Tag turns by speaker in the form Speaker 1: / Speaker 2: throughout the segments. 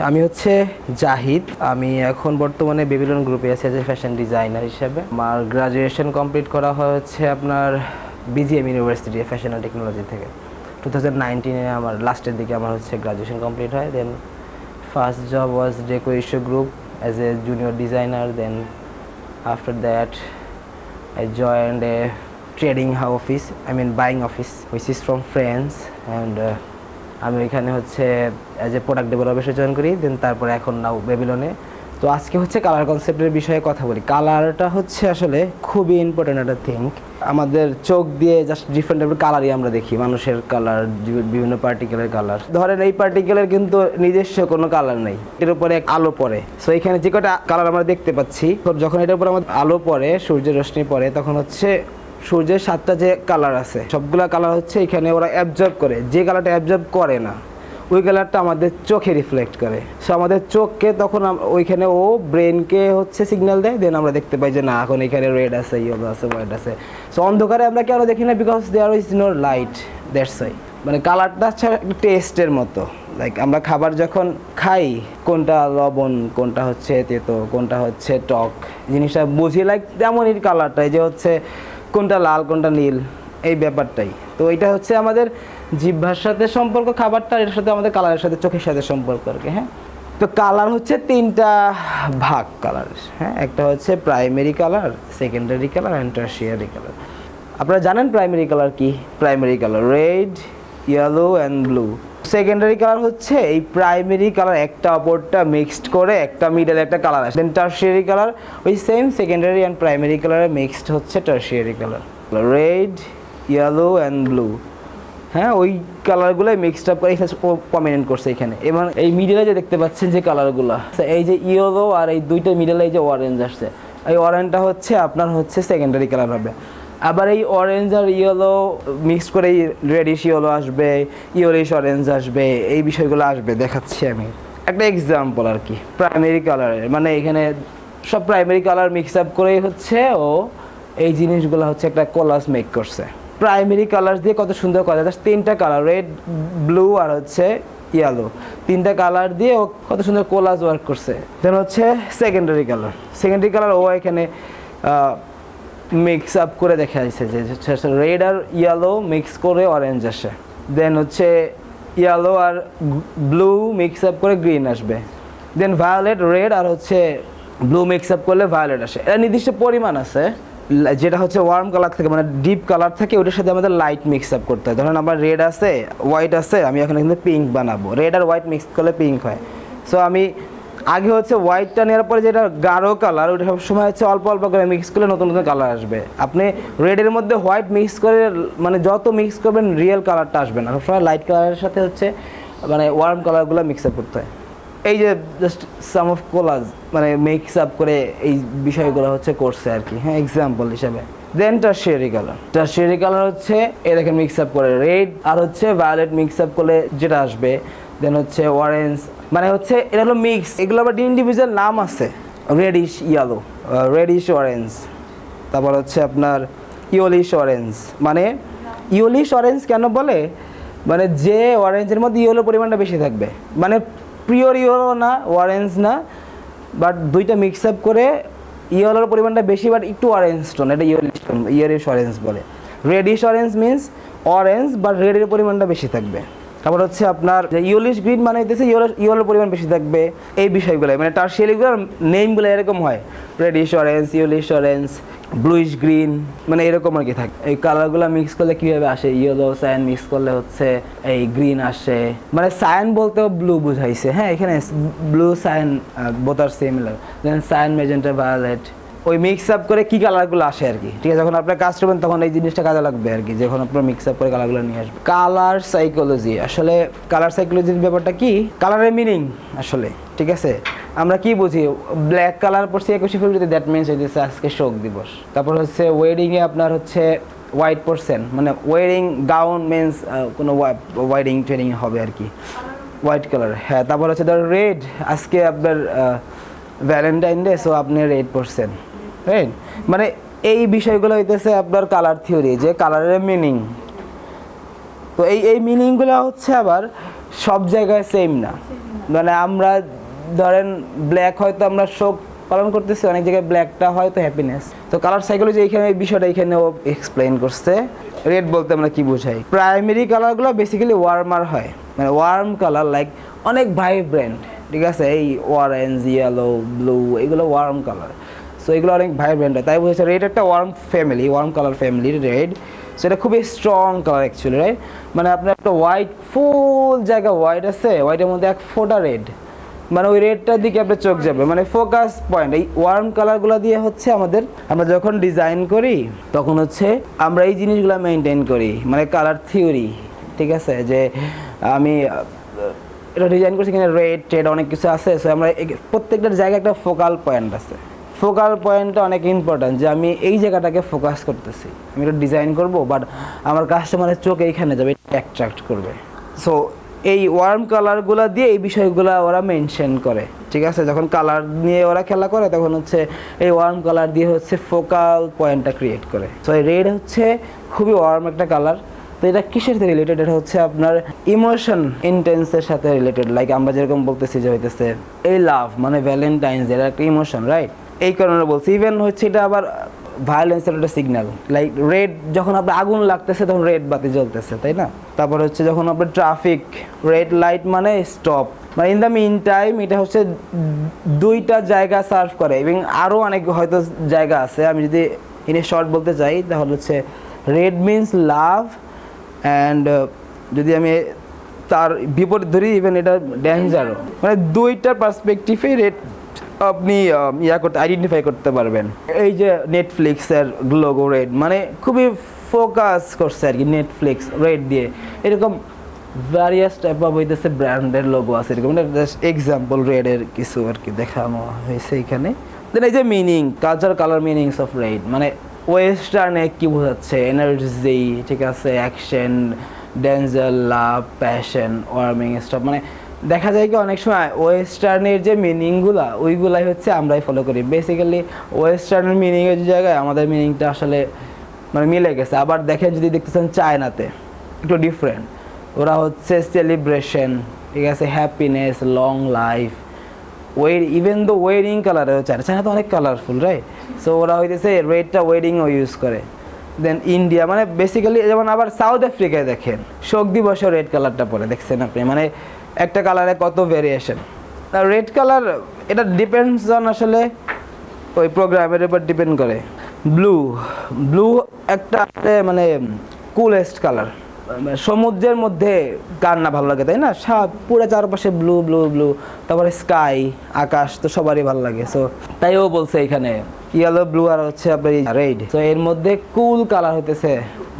Speaker 1: আমি হচ্ছে জাহিদ। আমি এখন বর্তমানে বেবিলন গ্রুপে আছি এজ এ ফ্যাশন ডিজাইনার হিসেবে। আমার গ্রাজুয়েশন কমপ্লিট করা হয়েছে আপনার BGM university fashion and technology থেকে। টু থাউজেন্ড নাইনটিনে আমার লাস্টের দিকে আমার হচ্ছে গ্রাজুয়েশন কমপ্লিট হয়। Then first job was Dekko Isho group as a junior designer then after that I joined a trading I mean buying office, which is from France and uh, আমি এখানে হচ্ছে as a product developer join করি then তারপরে এখন নাও বেবিলনে তো আজকে হচ্ছে colour কনসেপ্টের বিষয়ে কথা বলি। কালারটা হচ্ছে আসলে খুবই ইম্পর্টেন্ট একটা থিং আমাদের চোখ দিয়ে জাস্ট ডিফারেন্ট টাইপের কালারই আমরা দেখি, মানুষের কালার বিভিন্ন পার্টিকেলের কালার ধরেন এই পার্টিকেলের কিন্তু নিজস্ব কোনো কালার নেই, এর উপরে আলো পড়ে। সো এখানে যে কটা কালার আমরা দেখতে পাচ্ছি, যখন এটার উপর আমাদের আলো পড়ে, সূর্যের রশ্মি পড়ে, তখন হচ্ছে সূর্যের সাতটা যে কালার আছে, সবগুলা কালার হচ্ছে এখানে ওরা অ্যাবজর্ব করে। যে কালারটা অ্যাবজর্ব করে না, ওই কালারটা আমাদের চোখে রিফ্লেক্ট করে। সো আমাদের চোখকে তখন ওইখানে ও ব্রেনকে হচ্ছে সিগন্যাল দেয় দেন আমরা দেখতে পাই যে, না, এখন এখানে রেড আছে ইয়েলো আছে হোয়াইট আছে। সো অন্ধকারে আমরা কেন দেখি না? Because there is no light that's why মানে কালারটা হচ্ছে টেস্টের মতো। লাইক আমরা খাবার যখন খাই, কোনটা লবণ, কোনটা হচ্ছে তেতো, কোনটা হচ্ছে টক, জিনিসটা বুঝি লাইক তেমনই কালারটাই যে হচ্ছে কোনটা লাল, কোনটা নীল, এই ব্যাপারটাই। তো এটা হচ্ছে আমাদের জিহ্বার সাথে সম্পর্ক, খাবারটা এর সাথে আমাদের কালারের সাথে, চোখের সাথে সম্পর্ক আর কি হ্যাঁ? তো কালার হচ্ছে তিনটা ভাগ কালার হ্যাঁ? একটা হচ্ছে primary colour secondary colour and tertiary colour আপনারা জানেন প্রাইমারি কালার কি? Primary colour red yellow and blue secondary colour হচ্ছে এই প্রাইমারি কালার একটা অপরটা মিক্সড করে একটা মিডলে একটা কালার আসে। দেন টার্সিয়ারি কালার ওই সেম সেকেন্ডারি অ্যান্ড প্রাইমারি কালারে মিক্সড হচ্ছে tertiary colour red yellow and blue হ্যাঁ ওই কালারগুলোই মিক্সড আপ করে প্রমিনেন্ট করছে এখানে। এবং এই মিডলে যে দেখতে পাচ্ছেন যে কালারগুলো এই যে ইয়েলো আর এই দুইটা মিডলে এই যে অরেঞ্জ আসছে। এই অরেঞ্জটা হচ্ছে, আপনার হচ্ছে সেকেন্ডারি কালার হবে। আবার এই অরেঞ্জ আর ইয়েলো মিক্স করে রেডিশ ইয়েলো আসবে ইয়েলিশ অরেঞ্জ আসবে, এই বিষয়গুলো আসবে, দেখাচ্ছি আমি। একটা এক্সাম্পল আর কি প্রাইমারি কালারের মানে এখানে সব প্রাইমারি কালার মিক্স আপ করেই হচ্ছে ও এই জিনিসগুলো হচ্ছে একটা কোলাস মেক করছে। প্রাইমারি কালার দিয়ে কত সুন্দর করা যায় তিনটা কালার রেড ব্লু আর হচ্ছে ইয়েলো তিনটা কালার দিয়ে ও কত সুন্দর কোলাজ ওয়ার্ক করছে। দেন হচ্ছে সেকেন্ডারি কালার সেকেন্ডারি কালার ও এখানে মিক্স আপ করে দেখা যাচ্ছে যে রেড আর ইয়েলো মিক্স করে অরেঞ্জ আসে। দেন হচ্ছে ইয়েলো আর ব্লু মিক্স আপ করে গ্রিন আসবে। দেন ভায়োলেট রেড আর হচ্ছে ব্লু মিক্স আপ করলে ভায়োলেট আসে। এটা নির্দিষ্ট পরিমাণ আছে, যেটা হচ্ছে ওয়ার্ম কালার থাকে মানে ডিপ কালার থাকে, ওটার সাথে আমাদের লাইট মিক্স আপ করতে হয়। ধরেন আমার রেড আছে হোয়াইট আছে, আমি এখন কিন্তু পিঙ্ক বানাবো। রেড আর হোয়াইট মিক্স করলে পিঙ্ক হয়। সো আমি আগে হচ্ছে হোয়াইটটা নেওয়ার পরে যেটা গাঢ় কালার ওটা সবসময় হচ্ছে অল্প অল্প করে মিক্স করলে নতুন নতুন কালার আসবে। আপনি রেডের মধ্যে হোয়াইট মিক্স করে মানে যত মিক্স করবেন রিয়েল কালারটা আসবে না। সবসময় লাইট কালারের সাথে হচ্ছে মানে ওয়ার্ম কালারগুলো মিক্স আপ করতে হয়। এই যে জাস্ট সাম অফ কোলাজ মানে মিক্স আপ করে এই বিষয়গুলো হচ্ছে করছে আর কি। হ্যাঁ এক্সাম্পল হিসাবে। Then tertiary colour tertiary colour হচ্ছে এ দেখেন মিক্স আপ করে রেড আর হচ্ছে ভায়োলেট মিক্স আপ করলে যেটা আসবে দেন হচ্ছে অরেঞ্জ মানে হচ্ছে এটা হলো মিক্স এগুলো আবার ইন্ডিভিজুয়াল নাম আছে। রেডিশ ইয়েলো রেডিশ অরেঞ্জ তারপর হচ্ছে আপনার ইয়োলিশ অরেঞ্জ মানে ইয়োলিশ অরেঞ্জ কেন বলে? মানে যে অরেঞ্জের মধ্যে ইয়েলো পরিমাণটা বেশি থাকবে। মানে পিওর ইয়েলো না অরেঞ্জ না বাট দুইটা মিক্স আপ করে ইয়েলোর পরিমাণটা বেশি বাট একটু অরেঞ্জ টোন এটা ইয়েলিশ টোন ইয়েলিশ অরেঞ্জ বলে। Reddish orange means orange but রেডের পরিমাণটা বেশি থাকবে। তারপর হচ্ছে আপনার ইয়েলিশ গ্রিন মানে হইতেছে ইয়েলো পরিমাণ বেশি থাকবে এই বিষয়গুলো মানে টার্সিয়ালিগুলোর নেমগুলো এরকম হয়। Reddish orange yellowish orange bluish green মানে এরকম আর কি থাকে। এই কালারগুলো মিক্স করলে কীভাবে আসে? ইয়েলো সায়ান মিক্স করলে হচ্ছে এই গ্রিন আসে। মানে সায়ান বলতেও ব্লু বুঝাইছে। হ্যাঁ এখানে blue cyan বোতার similar then cyan magenta violet ওই মিক্স আপ করে কি কালারগুলো আসে আর কি? ঠিক আছে, যখন আপনার কাজ করবেন তখন এই জিনিসটা কাজে লাগবে আর কি, যখন আপনার মিক্স আপ করে কালারগুলো নিয়ে আসবে কালার সাইকোলজি আসলে কালার সাইকোলজির ব্যাপারটা কি? কালারের মিনিং আসলে, ঠিক আছে? আমরা কি বুঝি? ব্ল্যাক কালার পড়ছি একুশে ফেব্রুয়ারিতে দ্যাট মিনস হইতেছে আজকে শোক দিবস। তারপর হচ্ছে ওয়েডিংয়ে আপনার হচ্ছে হোয়াইট পরসেন মানে ওয়েডিং গাউন মিনস কোনো ওয়েডিং ট্রেনিং হবে আর কি। হোয়াইট কালার হ্যাঁ তারপর হচ্ছে ধর রেড আজকে আপনার ভ্যালেন্টাইন ডে সো আপনি রেড পরছেন। রাইট মানে এই বিষয়গুলো হইতেছে আপনার কালার থিওরি যে কালারের মিনিং তো এই এই মিনিংগুলো হচ্ছে আবার সব জায়গায় সেম না। মানে আমরা ধরেন ব্ল্যাক হয়তো আমরা শোক পালন করতেছি, অনেক জায়গায় ব্ল্যাকটা হয়তো হ্যাপিনেস তো কালার সাইকোলজি এইখানে, এই বিষয়টা এখানে ও এক্সপ্লেইন করছে। রেড বলতে আমরা কি বুঝাই? প্রাইমারি কালারগুলো বেসিক্যালি ওয়ার্মার হয়। মানে ওয়ার্ম কালার লাইক অনেক ভাইব্রেন্ট ঠিক আছে? এই অরেঞ্জ ইয়েলো ব্লু এগুলো ওয়ার্ম কালার সো এগুলো অনেক ভাইব্রেন্ট হয়। তাই বুঝেছে রেড একটা ওয়ার্ম ফ্যামিলি ওয়ার্ম কালার ফ্যামিলির রেড সো এটা খুবই স্ট্রং কালার অ্যাকচুয়ালি রাইট মানে আপনার একটা হোয়াইট ফুল জায়গা হোয়াইট আছে হোয়াইটের মধ্যে এক ফোটা রেড মানে ওই রেডটার দিকে আপনার চোখ যাবে। মানে ফোকাস পয়েন্ট এই ওয়ার্ম কালারগুলো দিয়ে হচ্ছে আমাদের, আমরা যখন ডিজাইন করি, তখন হচ্ছে আমরা এই জিনিসগুলো মেনটেন করি। মানে কালার থিওরি ঠিক আছে? যে আমি এটা ডিজাইন করছি এখানে রেড টেড অনেক কিছু আছে। সো আমরা প্রত্যেকটার জায়গায় একটা ফোকাল পয়েন্ট আছে। ফোকাল পয়েন্টটা অনেক ইম্পর্ট্যান্ট যে আমি এই জায়গাটাকে ফোকাস করতেছি। আমি এটা ডিজাইন করব বাট আমার কাস্টমারের চোখ এইখানে যাবে অ্যাট্রাক্ট করবে। সো এই ওয়ার্ম কালারগুলো দিয়ে এই বিষয়গুলো ওরা মেনশন করে, ঠিক আছে? যখন কালার নিয়ে ওরা খেলা করে, তখন হচ্ছে এই ওয়ার্ম কালার দিয়ে হচ্ছে ফোকাল পয়েন্টটা ক্রিয়েট করে। সো এই রেড হচ্ছে খুবই ওয়ার্ম একটা কালার তো এটা কিসের সাথে রিলেটেড এটা হচ্ছে আপনার ইমোশন ইন্টেন্সের সাথে রিলেটেড লাইক আমরা যেরকম বলতেছি যে হইতেছে, এই লাভ মানে ভ্যালেন্টাইন্স এটা একটা ইমোশন রাইট এই কারণে বলছি ইভেন হচ্ছে এটা আবার ভায়োলেন্সের একটা সিগন্যাল লাইক রেড যখন আপনার আগুন লাগতেছে তখন রেড বাতি জ্বলতেছে তাই না? তারপর হচ্ছে যখন আপনার ট্রাফিক রেড লাইট মানে স্টপ মানে ইন দ্য মিন টাইম এটা হচ্ছে দুইটা জায়গা সার্ভ করে এবং আরও অনেক হয়তো জায়গা আছে আমি যদি ইনে শর্ট বলতে চাই তাহলে হচ্ছে রেড মিন্স লাভ অ্যান্ড যদি আমি তার বিপরীত ধরি ইভেন এটা ডেঞ্জারও মানে দুইটার পার্সপেক্টিভে রেড আপনি ইয়া করতে আইডেন্টিফাই করতে পারবেন। এই যে নেটফ্লিক্সের লোগো রেড মানে খুবই ফোকাস করছে আর কি নেটফ্লিক্স রেড দিয়ে। এরকম ভ্যারিয়াস টাইপ অফ হইতেছে ব্র্যান্ডের লোগো আছে এরকম। জাস্ট এক্সাম্পল রেডের কিছু আর কি দেখানো হয়েছে এখানে। দেন এই যে meaning culture colour meanings of red মানে ওয়েস্টার্নে কি বোঝাচ্ছে? এনার্জি ঠিক আছে action danger love passion warming stop মানে দেখা যায় কি অনেক সময় ওয়েস্টার্নের যে মিনিংগুলা ওইগুলাই হচ্ছে আমরাই ফলো করি। বেসিক্যালি ওয়েস্টার্নের মিনিংয়ের জায়গায় আমাদের মিনিংটা আসলে মানে মিলে গেছে। আবার দেখেন যদি দেখতেছেন চায়নাতে, একটু ডিফারেন্ট ওরা হচ্ছে সেলিব্রেশন ঠিক আছে happiness long life way even though wedding কালারে হচ্ছে চায়না তো অনেক কালারফুল রাইট সো ওরা হইতেছে রেডটা ওয়েডিংও ইউজ করে। দেন ইন্ডিয়া মানে বেসিক্যালি যেমন আবার সাউথ আফ্রিকায় দেখেন, শোক দিবসে রেড কালারটা পরে, দেখছেন আপনি? মানে একটা কালারে কত ভেরিয়েশন রেড কালার এটা ডিপেন্ডস অন আসলে ওই প্রোগ্রামের উপর ডিপেন্ড করে। ব্লু ব্লু একটা মানে কুলেস্ট কালার সমুদ্রের মধ্যে কার না ভালো লাগে, তাই না? সব পুরো চারপাশে ব্লু ব্লু ব্লু তারপরে স্কাই আকাশ তো সবারই ভালো লাগে। সো তাই ও বলছে এখানে ইয়েলো ব্লু আর হচ্ছে আপনার রেড তো এর মধ্যে কুল কালার হতেছে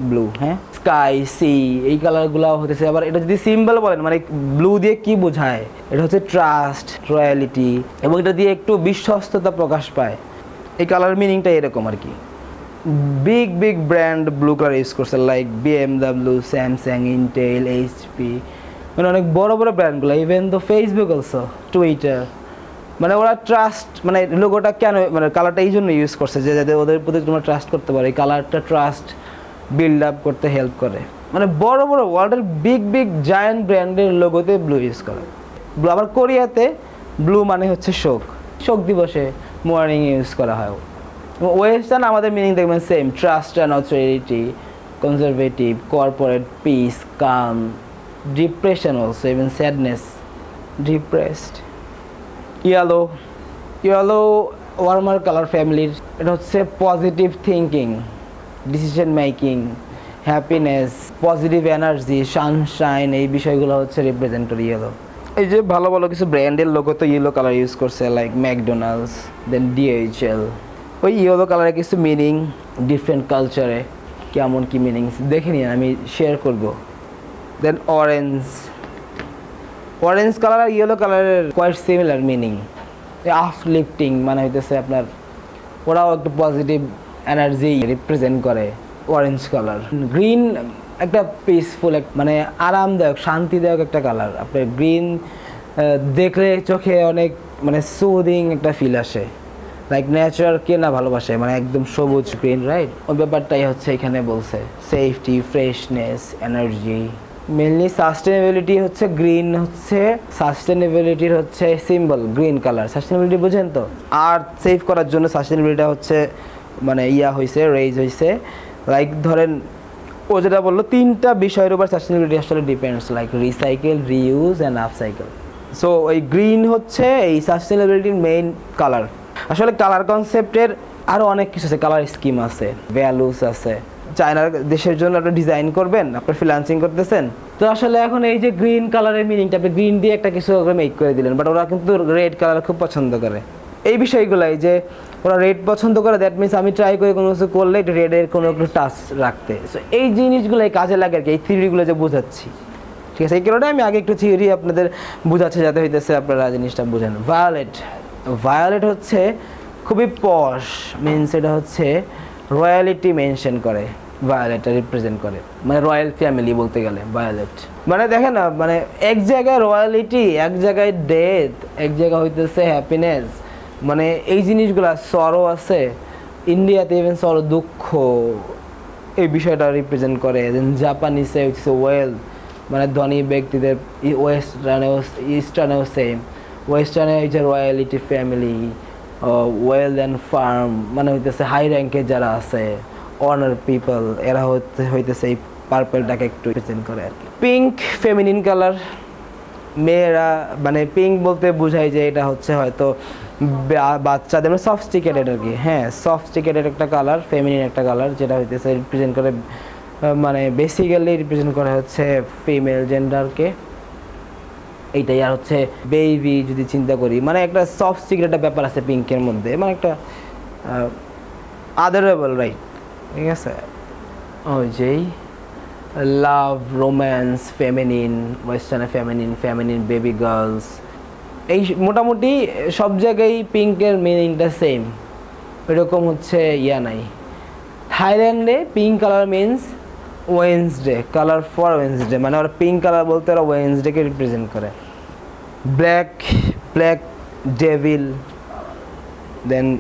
Speaker 1: ব্লু হ্যাঁ? স্কাই সি এই কালারগুলো হতেছে আবার এটা যদি সিম্বল বলেন মানে ব্লু দিয়ে কি বোঝায়? এটা হচ্ছে ট্রাস্ট রয়্যালিটি এবং এটা দিয়ে একটু বিশ্বস্ততা প্রকাশ পায়। এই কালার মিনিংটা এরকম আর কি। Big big brand blue colour use করছে like BMW Samsung Intel HP মানে অনেক বড় বড় ব্র্যান্ডগুলো ইভেন তো ফেসবুক অলসো টুইটার মানে ওরা ট্রাস্ট মানে লোগোটা কেন মানে কালারটা এই জন্য ইউজ করছে যে যাতে ওদের প্রতি তোমরা ট্রাস্ট করতে পারো। এই কালারটা ট্রাস্ট বিল্ড আপ করতে হেল্প করে। মানে বড় বড় ওয়ার্ল্ডের বিগ বিগ জায়ান্ট ব্র্যান্ডের লোগোতে ব্লু ইউজ করে। ব্লু আবার কোরিয়াতে ব্লু মানে হচ্ছে শোক। শোক দিবসে মর্নিং ইউজ করা হয়। ওয়েস্টার্ন আমাদের মিনিং দেখবেন same trust and authority conservative corporate peace calm depression also even sadness depressed yellow yellow warmer colour ফ্যামিলির এটা হচ্ছে positive thinking decision making happiness positive energy sunshine এই বিষয়গুলো হচ্ছে রিপ্রেজেন্ট করে ইয়েলো এই যে ভালো ভালো কিছু ব্র্যান্ডের লোগো তো ইয়েলো কালার ইউজ করছে লাইক ম্যাকডোনাল্ডস দেন ডিএইচএল ওই ইয়েলো কালারের কিছু মিনিং ডিফারেন্ট কালচারে কেমন কী মিনিংস দেখে নিন, আমি শেয়ার করব। দেন অরেঞ্জ অরেঞ্জ কালার আর ইয়েলো কালারের কোয়াইট সিমিলার মিনিং আফলিফটিং মানে হইতেছে আপনার, ওরাও একটু পজিটিভ এনার্জি রিপ্রেজেন্ট করে অরেঞ্জ কালার গ্রিন একটা পিসফুল মানে আরামদায়ক, শান্তিদায়ক একটা কালার আপনার গ্রিন দেখলে চোখে অনেক মানে সুদিং একটা ফিল আসে। লাইক নেচার কে না ভালোবাসে মানে একদম সবুজ গ্রিন রাইট ওই ব্যাপারটাই হচ্ছে এখানে বলছে। Safety freshness energy mainly sustainability হচ্ছে গ্রিন হচ্ছে সাস্টেনেবিলিটির হচ্ছে সিম্বল গ্রিন কালার সাস্টেনেবিলিটি বুঝেন তো? আর্থ সেভ করার জন্য সাস্টেনেবিলিটিটা হচ্ছে মানে ইয়া হয়েছে রেজ হয়েছে লাইক ধরেন, ও যেটা বলল, তিনটা বিষয়ের উপর সাস্টেনেবিলিটি আসলে depends like recycle reuse and upcycle so এই গ্রিন হচ্ছে এই সাস্টেনেবিলিটির মেইন কালার আসলে কালার কনসেপ্টের আরও অনেক কিছু আছে কালার স্কিম আছে ভ্যালুস আছে। চায়নার দেশের জন্য আপনি ডিজাইন করবেন, আপনার ফ্রিলান্সিং করতেছেন। তো আসলে এখন এই যে গ্রিন কালারের মিনিংটা আপনি গ্রিন দিয়ে একটা কিছু মেক করে দিলেন বাট ওরা কিন্তু রেড কালার খুব পছন্দ করে। এই বিষয়গুলাই যে ওরা রেড পছন্দ করে দ্যাট মিনস আমি ট্রাই করে কোনো কিছু করলে একটু রেডের কোনো একটু টাচ রাখতে। সো এই জিনিসগুলোই কাজে লাগে আর কি, এই থিওরিগুলো যে বোঝাচ্ছি। ঠিক আছে, এই কারণে আমি আগে একটু থিওরি আপনাদের বোঝাচ্ছি যাতে হইতেছে আপনারা জিনিসটা বুঝেন। ভায়োলেট ভায়োলেট হচ্ছে খুবই পশ মিনস এটা হচ্ছে রয়্যালিটি মেনশন করে ভায়োলেটটা রিপ্রেজেন্ট করে। মানে রয়্যাল ফ্যামিলি বলতে গেলে ভায়োলেট মানে দেখেন না মানে এক জায়গায় রয়্যালিটি এক জায়গায় ডেথ এক জায়গায় হইতেছে হ্যাপিনেস মানে এই জিনিসগুলা সরো আছে ইন্ডিয়াতে ইভেন সর দুঃখ, এই বিষয়টা রিপ্রেজেন্ট করে। জাপানিসে হচ্ছে ওয়েলথ মানে ধনী ব্যক্তিদের ওয়েস্টার্নে ইস্টার্নেও সেম ওয়েস্টার্নে হচ্ছে royalty family well and firm মানে হইতেছে হাই র্যাঙ্কে যারা আছে অনার পিপল এরা হচ্ছে, হইতেছে এই পার্পেলটাকে একটু রিপ্রেজেন্ট করে আর কি। পিঙ্ক ফেমিনিন কালার মেয়েরা মানে পিঙ্ক বলতে বোঝায় যে এটা হচ্ছে হয়তো বাচ্চাদের মানে সফস্টিকেটেড আর কি। হ্যাঁ সফস্টিকেটেড একটা কালার ফেমিনিন একটা কালার যেটা হইতেছে রিপ্রেজেন্ট করে মানে বেসিক্যালি রিপ্রেজেন্ট করা হচ্ছে ফিমেল জেন্ডারকে এইটাই আর হচ্ছে বেবি যদি চিন্তা করি মানে একটা সফট একটা ব্যাপার আছে পিঙ্কের মধ্যে মানে একটা আদারেবল রাইট ঠিক আছে? ওই যেই লাভ রোম্যান্স ফেমিনিন ওয়েস্টার্নে ফেমিনিন ফেমিনিন বেবি গার্লস এই মোটামুটি সব জায়গায় পিঙ্কের মিনিংটা সেম এরকম হচ্ছে ইয়া নাই। থাইল্যান্ডে pink colour means Wednesday colour for Wednesday মানে ওরা পিঙ্ক কালার বলতে ওরা ওয়েন্সডেকে রিপ্রেজেন্ট করে। Black black devil then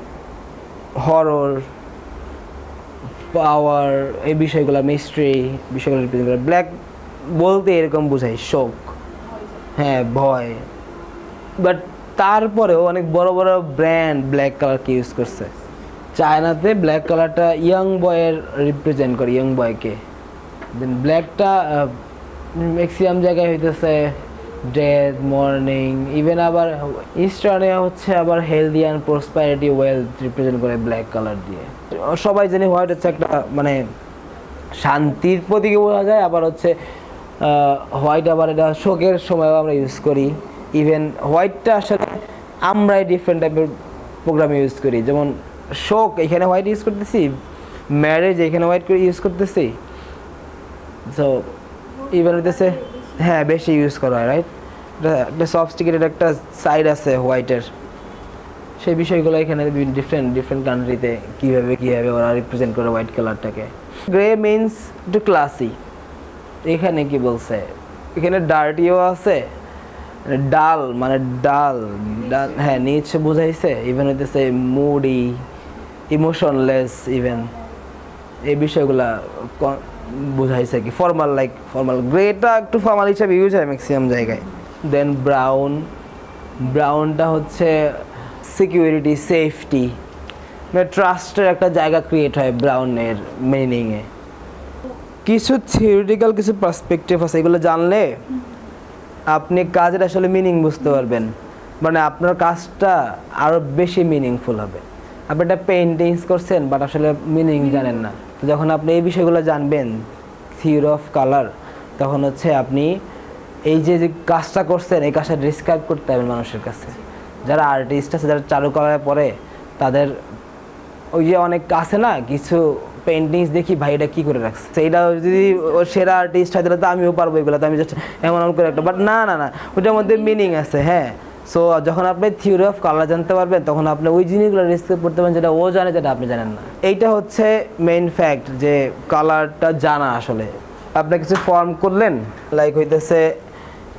Speaker 1: horror power এই বিষয়গুলো মিস্ট্রি বিষয়গুলো রিপ্রেজেন্ট করে। ব্ল্যাক বলতে এরকম বোঝায়, শোক। হ্যাঁ ভয়। বাট তারপরেও অনেক বড় বড় ব্র্যান্ড ব্ল্যাক কালারকে ইউজ করছে। চায়নাতে ব্ল্যাক কালারটা ইয়াং বয়ের রিপ্রেজেন্ট করে ইয়াং বয়কে দেন ব্ল্যাকটা ম্যাক্সিমাম জায়গায় হইতেছে ডেথ মর্নিং ইভেন আবার ইস্টার্নে হচ্ছে আবার healthy and prosperity wealth represent করে ব্ল্যাক কালার দিয়ে। সবাই জানি হোয়াইট হচ্ছে একটা মানে শান্তির প্রতীকে বোঝা যায়, আবার হচ্ছে হোয়াইট আবার এটা শোকের সময়ও আমরা ইউজ করি। ইভেন হোয়াইটটা আসলে আমরাই ডিফারেন্ট টাইপের প্রোগ্রামে ইউজ করি। যেমন শোক এখানে হোয়াইট ইউজ করতেছি ম্যারেজ এখানে হোয়াইট করে ইউজ করতেছি। সো ইভেন হইতেছে হ্যাঁ বেশি ইউজ করা হয় রাইট একটা সফস্টিকেটেড একটা সাইড আছে হোয়াইটের সেই বিষয়গুলো এখানে ডিফারেন্ট ডিফারেন্ট কান্ট্রিতে কীভাবে কীভাবে ওরা রিপ্রেজেন্ট করে হোয়াইট কালারটাকে গ্রে মিনস একটু ক্লাসি এখানে কি বলছে? এখানে ডার্টিও আছে ডাল মানে ডাল ডাল হ্যাঁ নিচে বুঝাইছে ইভেন হইতেছে মুডি ইমোশনলেস ইভেন এই বিষয়গুলা বুঝাইছে কি ফর্মাল লাইক ফর্মাল গ্রেটা একটু ফর্মাল হিসাবে ইউজ হয় ম্যাক্সিমাম জায়গায়। দেন ব্রাউন ব্রাউনটা হচ্ছে সিকিউরিটি সেফটি মানে ট্রাস্টের একটা জায়গা ক্রিয়েট হয় ব্রাউনের মিনিংয়ে কিছু থিওরিটিক্যাল কিছু পার্সপেক্টিভ আছে, এগুলো জানলে আপনি কাজের আসলে মিনিং বুঝতে পারবেন। মানে আপনার কাজটা আরও বেশি মিনিংফুল হবে। আপনি একটা পেন্টিংস করছেন বাট আসলে মিনিং জানেন না। তো যখন আপনি এই বিষয়গুলো জানবেন থিওরি অফ কালার তখন হচ্ছে আপনি এই যে যে কাজটা করছেন, এই কাজটা ডিসক্রাইব করতে হবে মানুষের কাছে। যারা আর্টিস্ট আছে, যারা চারুকলায় পড়ে, তাদের ওই যে অনেক আছে না, কিছু পেন্টিংস দেখি, ভাই, এটা কি করে রাখছে? সেইটা যদি ও সেরা আর্টিস্ট হয়, তাহলে তো আমিও পারব এগুলো। তো আমি জাস্ট এমন করে একটা বাট না না না, ওটার মধ্যে মিনিং আছে হ্যাঁ। সো যখন আপনি থিওরি অফ কালার জানতে পারবেন, তখন আপনি ওই জিনিসগুলো রিস্ক করতে পারবেন যেটা ও জানে, যেটা আপনি জানেন না। এইটা হচ্ছে মেইন ফ্যাক্ট যে কালারটা জানা আসলে। আপনি কিছু ফর্ম করলেন লাইক হইতেছে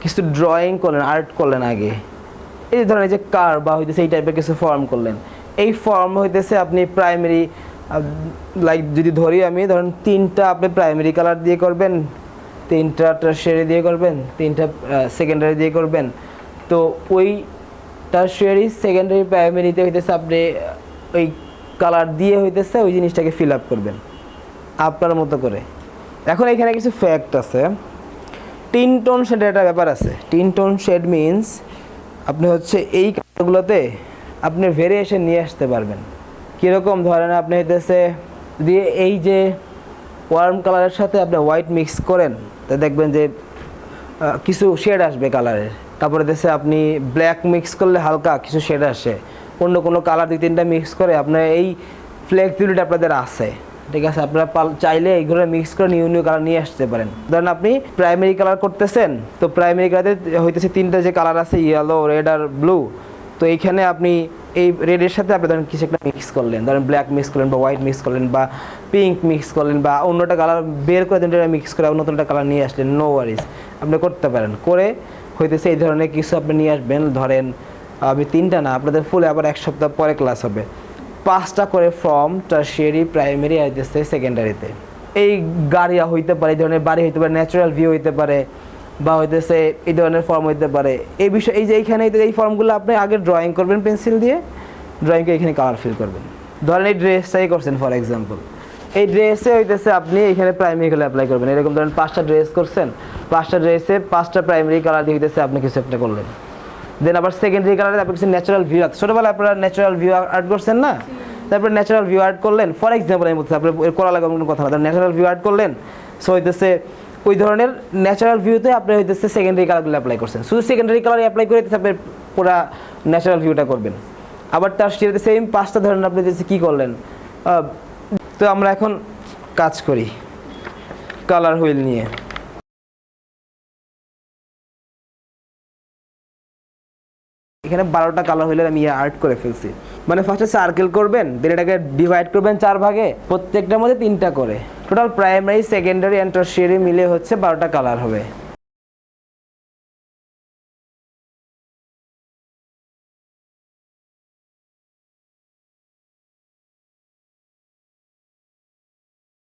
Speaker 1: কিছু ড্রয়িং করলেন আর্ট করলেন আগে। এই যে ধরেন এই যে কার বা হইতেছে এই টাইপের কিছু ফর্ম করলেন। এই ফর্ম হইতেছে আপনি প্রাইমারি লাইক যদি ধরি আমি, ধরেন তিনটা আপনি প্রাইমারি কালার দিয়ে করবেন, তিনটা টার্সিয়ারি দিয়ে করবেন, তিনটা সেকেন্ডারি দিয়ে করবেন, তো ওই টার্সিয়ারি সেকেন্ডারি প্রাইমারিতে হইতেছে আপনি ওই কালার দিয়ে হইতেছে ওই জিনিসটাকে ফিল আপ করবেন, আপনার মতো করে। এখন এখানে কিছু ফ্যাক্ট আছে। টিন টোন শেডের একটা ব্যাপার আছে। টিন টোন শেড মিনস আপনি হচ্ছে এই কালারগুলোতে আপনি ভেরিয়েশন নিয়ে আসতে পারবেন। কীরকম ধরেন আপনি হইতেছে, দিয়ে এই যে ওয়ার্ম কালারের সাথে আপনি হোয়াইট মিক্স করেন, তা দেখবেন যে কিছু শেড আসবে কালারের তারপরে দেশে আপনি ব্ল্যাক মিক্স করলে হালকা কিছু শেড আসে। অন্য কোনো কালার দুই তিনটা মিক্স করে আপনার এই ফ্লেক্সিবিলিটি আপনাদের আছে। ঠিক আছে, আপনারা চাইলে এইগুলো মিক্স করে নিউ নিউ কালার নিয়ে আসতে পারেন। ধরেন আপনি প্রাইমারি কালার করতেছেন, তো প্রাইমারি কালারে হইতেছে তিনটা যে কালার আছে ইয়েলো রেড আর ব্লু তো এইখানে আপনি এই রেডের সাথে আপনি ধরেন কিছু একটা মিক্স করলেন, ধরেন ব্ল্যাক মিক্স করলেন বা হোয়াইট মিক্স করলেন বা পিঙ্ক মিক্স করলেন বা অন্যটা কালার বের করে তিনটা মিক্স করে নতুন একটা কালার নিয়ে আসলেন নো ওয়ারিজ আপনি করতে পারেন। করে হইতেছে এই ধরনের কিছু আপনি নিয়ে আসবেন, ধরেন আমি তিনটা না, আপনাদের ফুলে আবার এক সপ্তাহ পরে ক্লাস হবে। পাঁচটা করে ফর্ম টার্সিয়ারি প্রাইমারি আইতেছে সেকেন্ডারিতে এই গাড়িয়া হইতে পারে, এই ধরনের বাড়ি হইতে পারে ন্যাচারাল ভিউ হইতে পারে বা হইতেছে এই ধরনের ফর্ম হইতে পারে। এই বিষয় এই যে এইখানে এই ফর্মগুলো আপনি আগে ড্রয়িং করবেন পেন্সিল দিয়ে ড্রয়িংকে এখানে কালার ফিল করবেন। ধরেন এই ড্রেসটাই করছেন ফর এক্সাম্পল এই ড্রেসে হইতেছে আপনি এখানে প্রাইমারি কালার অ্যাপ্লাই করবেন। এরকম ধরেন পাঁচটা ড্রেস করছেন, পাঁচটা ড্রেসে পাঁচটা প্রাইমারি কালার দিয়ে হইতেছে আপনি কিছু একটা করলেন। দেন আবার সেকেন্ডারি কালারে আপনি কিছু ন্যাচারাল ভিউ আর্ট ছোটোবেলায় আপনারা ন্যাচারাল ভিউ আর্ট করছেন না? তারপরে ন্যাচারাল ভিউ আর্ট করলেন। ফর এক্সাম্পল আমি বলছি আপনার করা কোনো কথা না। ন্যাচারাল ভিউ আর্ট করলেন। সো হইতেছে ওই ধরনের ন্যাচারাল ভিউতে আপনি হইতেছে সেকেন্ডারি কালারগুলো অ্যাপ্লাই করছেন। শুধু সেকেন্ডারি কালার অ্যাপ্লাই করে হইতেছে আপনি পুরা ন্যাচারাল ভিউটা করবেন। আবার তার সাথে সেম পাঁচটা ধরেন আপনি হচ্ছে কী করলেন? তো আমরা এখন কাজ করি কালার হুইল নিয়ে। এখানে বারোটা কালার হইলে আমি আর্ট করে ফেলছি। মানে ফার্স্টে সার্কেল করবেন দেন এটাকে ডিভাইড করবেন চার ভাগে, প্রত্যেকটার মধ্যে তিনটা করে। Total primary secondary and tertiary মিলে হচ্ছে বারোটা কালার হবে।